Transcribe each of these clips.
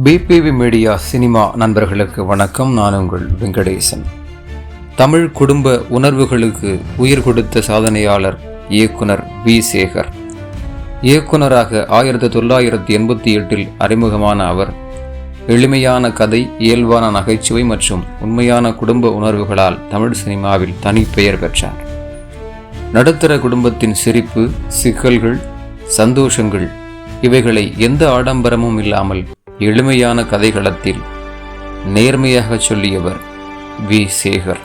BBV media cinema நண்பர்களுக்கு வணக்கம். நான் உங்கள் வெங்கடேசன். தமிழ் குடும்ப உணர்வுகளுக்கு உயிர் கொடுத்த சாதனையாளர் இயக்குனர் வி. சேகர். இயக்குனராக ஆயிரத்தி தொள்ளாயிரத்தி எண்பத்தி எட்டில் அறிமுகமான அவர் எளிமையான கதை இயல்பான நகைச்சுவை மற்றும் உண்மையான குடும்ப உணர்வுகளால் தமிழ் சினிமாவில் தனி பெயர் பெற்றார். நடுத்தர குடும்பத்தின் சிரிப்பு சிக்கல்கள் சந்தோஷங்கள் இவைகளை எந்த ஆடம்பரமும் இல்லாமல் எளிமையான கதைகளத்தில் நேர்மையாக சொல்லியவர் வி. சேகர்.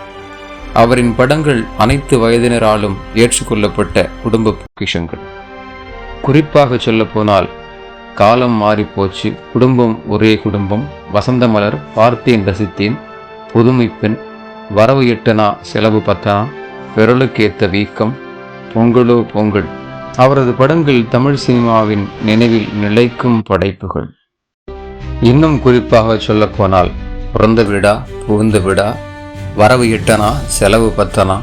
அவரின் படங்கள் அனைத்து வயதினராலும் ஏற்றுக்கொள்ளப்பட்ட குடும்ப பொக்கிஷங்கள். குறிப்பாக சொல்லப்போனால் காலம் மாறிப்போச்சு. குடும்பம் ஒரே குடும்பம். வசந்த மலர் பார்த்தேன் ரசித்தேன். புதுமை பெண் வரவு எட்டனா செலவு பத்தனா விரலுக்கேத்த வீக்கம் பொங்கலோ பொங்கல். அவரது படங்கள் தமிழ் சினிமாவின் நினைவில் நிலைக்கும் படைப்புகள். இன்னும் குறிப்பாக சொல்லப்போனால் பிறந்த விடா புகுந்த விடா வரவு எட்டனா செலவு பத்தனா?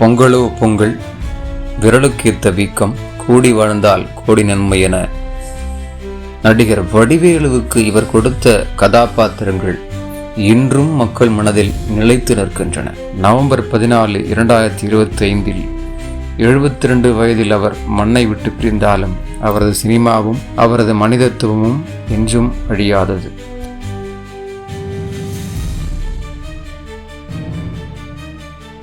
பொங்கலோ பொங்கல் விரலுக்கேத்த வீக்கம் கூடி வாழ்ந்தால் கோடி நன்மை என. நடிகர் வடிவேலுவுக்கு இவர் கொடுத்த கதாபாத்திரங்கள் இன்றும் மக்கள் மனதில் நிலைத்து நிற்கின்றன. நவம்பர் பதினாலு இரண்டாயிரத்தி இருபத்தி ஐந்தில் எழுபத்தி ரெண்டு வயதில் அவர் மண்ணை விட்டு பிரிந்தாலும் அவரது சினிமாவும் அவரது மனிதத்துவமும் என்றும் அழியாதது.